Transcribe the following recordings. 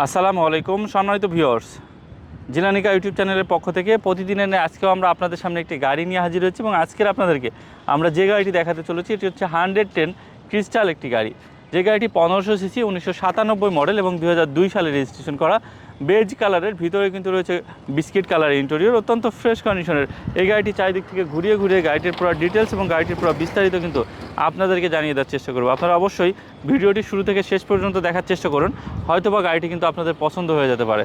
আসসালামু আলাইকুম, সম্মানিত ভিউয়ার্স। জিলানিকা ইউটিউব চ্যানেলের পক্ষ থেকে প্রতিদিনের আজকেও আমরা আপনাদের সামনে একটি গাড়ি নিয়ে হাজির হয়েছি এবং আজকের আপনাদেরকে আমরা যে গাড়িটি দেখাতে চলেছি, এটি হচ্ছে হান্ড্রেড টেন ক্রিস্টাল একটি গাড়ি। যে গাড়িটি পনেরোশো সিসি, উনিশশো সাতানব্বই মডেল এবং দু হাজার দুই সালে রেজিস্ট্রেশন করা। বেজ কালারের, ভিতরে কিন্তু রয়েছে বিস্কিট কালার ইন্টেরিয়র অত্যন্ত ফ্রেশ কন্ডিশনের এই গাড়িটি চারিদিক থেকে ঘুরিয়ে ঘুরিয়ে গাড়িটির পুরো ডিটেলস এবং গাড়িটির পুরো বিস্তারিত কিন্তু আপনাদেরকে জানিয়ে দেওয়ার চেষ্টা করব। আপনারা অবশ্যই ভিডিওটি শুরু থেকে শেষ পর্যন্ত দেখার চেষ্টা করুন। হয়তোবা গাড়িটি কিন্তু আপনাদের পছন্দ হয়ে যেতে পারে।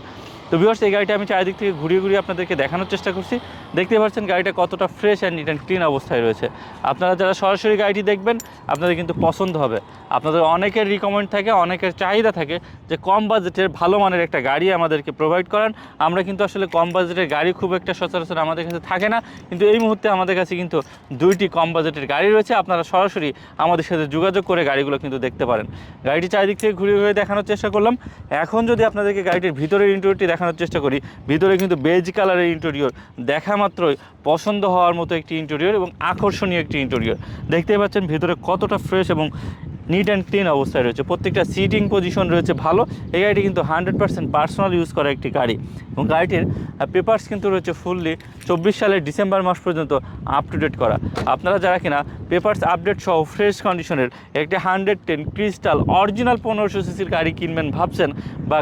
তো ভিউয়ার্স এই গাড়িটা আমি চারিদিক থেকে ঘুরিয়ে ঘুরিয়ে আপনাদেরকে দেখানোর চেষ্টা করছি। দেখতে পাচ্ছেন গাড়িটা কতটা fresh and neat and clean অবস্থায় রয়েছে। আপনারা যারা সরাসরি গাড়িটি দেখবেন, আপনাদের কিন্তু পছন্দ হবে। আপনাদের অনেকের রিকমেন্ড থাকে, অনেকের চাহিদা থাকে যে কম বাজেটের ভালো মানের একটা গাড়ি আমাদেরকে প্রোভাইড করান। আমরা কিন্তু আসলে কম বাজেটের গাড়ি খুব একটা সচরাচর আমাদের কাছে থাকে না। কিন্তু এই মুহূর্তে আমাদের কাছে কিন্তু দুইটি কম বাজেটের গাড়ি রয়েছে। আপনারা সরাসরি আমাদের সাথে যোগাযোগ করে গাড়িগুলো কিন্তু দেখতে পারেন। গাড়িটি চারিদিক থেকে ঘুরিয়ে ঘুরে দেখানোর চেষ্টা করলাম। এখন যদি আপনাদেরকে গাড়িটির ভিতরের ইন্টেরিয়রটি দেখানোর চেষ্টা করি। ভিতরে কিন্তু বেজ কালারের ইন্টেরিয়র দেখা মাত্রই পছন্দ হওয়ার মতো একটি ইন্টেরিয়র এবং আকর্ষণীয় একটি ইন্টেরিয়র দেখতেই পাচ্ছেন ভিতরে কতটা ফ্রেশ এবং নিট অ্যান্ড ক্লিন অবস্থায় রয়েছে। প্রত্যেকটা সিটিং পজিশন রয়েছে ভালো। এই গাড়িটি কিন্তু হান্ড্রেড পার্সেন্ট পার্সোনাল ইউজ করা একটি গাড়ি। এবং গাড়িটির পেপার্স কিন্তু রয়েছে ফুললি চব্বিশ সালের ডিসেম্বর মাস পর্যন্ত আপ টু ডেট করা। আপনারা যারা কিনা পেপার্স আপডেট সহ ফ্রেশ কন্ডিশনের একটি হান্ড্রেড টেন ক্রিস্টাল অরিজিনাল পনেরোশো সিসির গাড়ি কিনবেন ভাবছেন বা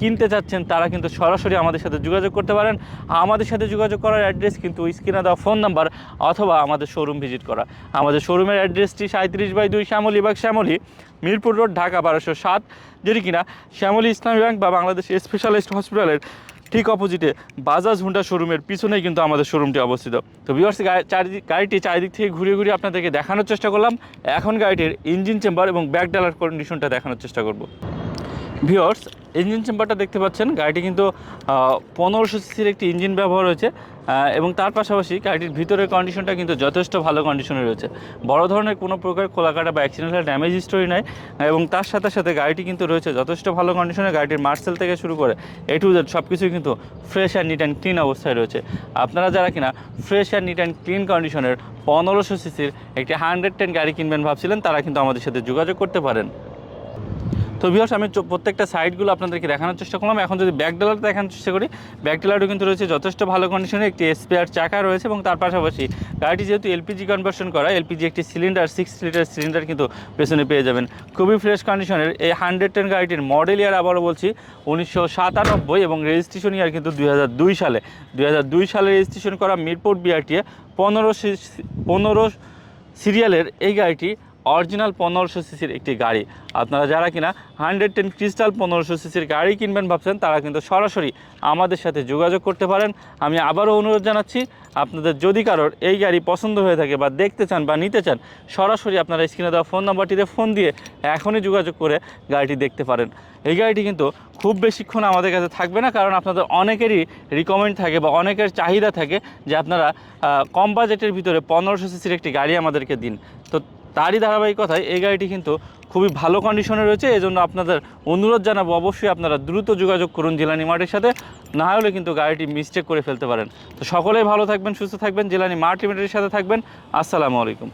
কিনতে চাচ্ছেন, তারা কিন্তু সরাসরি আমাদের সাথে যোগাযোগ করতে পারেন। আমাদের সাথে যোগাযোগ করার অ্যাড্রেস কিন্তু স্ক্রিনে দেওয়া ফোন নাম্বার অথবা আমাদের শোরুম ভিজিট করা। আমাদের শোরুমের অ্যাড্রেসটি সাঁত্রিশ বাই দুই শ্যামলী বাগ শ্যামলী, মিরপুর রোড, ঢাকা বারোশো সাত। যেটি কিনা শ্যামলী ইসলামী ব্যাংক বা বাংলাদেশ স্পেশালিস্ট হসপিটালের ঠিক অপোজিটে বাজাজ হুন্ডা শোরুমের পিছনেই কিন্তু আমাদের শোরুমটি অবস্থিত। তো ভিউয়ার্স চারিদিক গাড়িটি চারিদিক থেকে ঘুরিয়ে ঘুরিয়ে আপনাদেরকে দেখানোর চেষ্টা করলাম। এখন গাড়িটির ইঞ্জিন চেম্বার এবং ব্যাক ডালার কন্ডিশনটা দেখানোর চেষ্টা করব। ভিওর্স ইঞ্জিন চেম্বারটা দেখতে পাচ্ছেন। গাড়িটি কিন্তু পনেরোশো সিসির একটি ইঞ্জিন ব্যবহার হয়েছে এবং তার পাশাপাশি গাড়িটির ভিতরের কন্ডিশনটা কিন্তু যথেষ্ট ভালো কন্ডিশনে রয়েছে। বড় ধরনের কোনো প্রকার খোলাকাটা বা অ্যাক্সিডেন্টাল ড্যামেজ হিস্টোরি নাই, এবং তার সাথে সাথে গাড়িটি কিন্তু রয়েছে যথেষ্ট ভালো কন্ডিশনে গাড়িটির মার্সেল থেকে শুরু করে এ টু জেড সব কিছুই কিন্তু fresh and neat and clean অবস্থায় রয়েছে। আপনারা যারা কিনা fresh and neat and clean কন্ডিশনের পনেরোশো সিসির একটি হান্ড্রেড টেন গাড়ি কিনবেন ভাবছিলেন, তারা কিন্তু আমাদের সাথে যোগাযোগ করতে পারেন। তো ভিউয়ার্স আমি প্রত্যেকটা সাইডগুলো আপনাদেরকে দেখানোর চেষ্টা করলাম। এখন যদি ব্যাক ডেলার দেখানোর চেষ্টা করি ব্যাক ডেলারও কিন্তু রয়েছে যথেষ্ট ভালো কন্ডিশনে একটি স্পেয়ার চাকা রয়েছে এবং তার পাশাপাশি গাড়িটি যেহেতু এলপিজি কনভার্সন করা এলপিজি একটি সিলিন্ডার সিক্স লিটার সিলিন্ডার কিন্তু পেছনে পেয়ে যাবেন। খুবই ফ্রেশ কন্ডিশনের এই হান্ড্রেড টেন গাড়িটির মডেল ইয়ার আবারও বলছি, উনিশশো সাতানব্বই এবং রেজিস্ট্রেশন ইয়ার কিন্তু দুই হাজার দুই সালে। দুই হাজার দুই সালে রেজিস্ট্রেশন করা মিরপুর বিআরটিএ পনেরো পনেরো সিরিয়ালের এই গাড়িটি অরিজিনাল পনেরোশো সিসির একটি গাড়ি। আপনারা যারা কিনা হান্ড্রেড টেন ক্রিস্টাল পনেরোশো সিসির গাড়ি কিনবেন ভাবছেন, তারা কিন্তু সরাসরি আমাদের সাথে যোগাযোগ করতে পারেন। আমি আবারও অনুরোধ জানাচ্ছি, আপনাদের যদি কারোর এই গাড়ি পছন্দ হয়ে থাকে বা দেখতে চান বা নিতে চান, সরাসরি আপনারা স্ক্রিনে দেওয়া ফোন নাম্বারটিতে ফোন দিয়ে এখনই যোগাযোগ করে গাড়িটি দেখতে পারেন। এই গাড়িটি কিন্তু খুব বেশিক্ষণ আমাদের কাছে থাকবে না, কারণ আপনাদের অনেকেরই রিকমেন্ড থাকে বা অনেকের চাহিদা থাকে যে আপনারা কম বাজেটের ভিতরে পনেরোশো সিসির একটি গাড়ি আমাদেরকে দিন। তো তারই ধারাবাহিকতায় এই গাড়িটি কিন্তু খুবই ভালো কন্ডিশনে রয়েছে এই জন্য আপনাদের অনুরোধ জানাব অবশ্যই আপনারা দ্রুত যোগাযোগ করুন জেলানি মার্টের সাথে, না হলে কিন্তু গাড়িটি মিসটেক করে ফেলতে পারেন। তো সকলেই ভালো থাকবেন, সুস্থ থাকবেন, জেলানি মার্ট লিমিটেডের সাথে থাকবেন, আসসালামু আলাইকুম।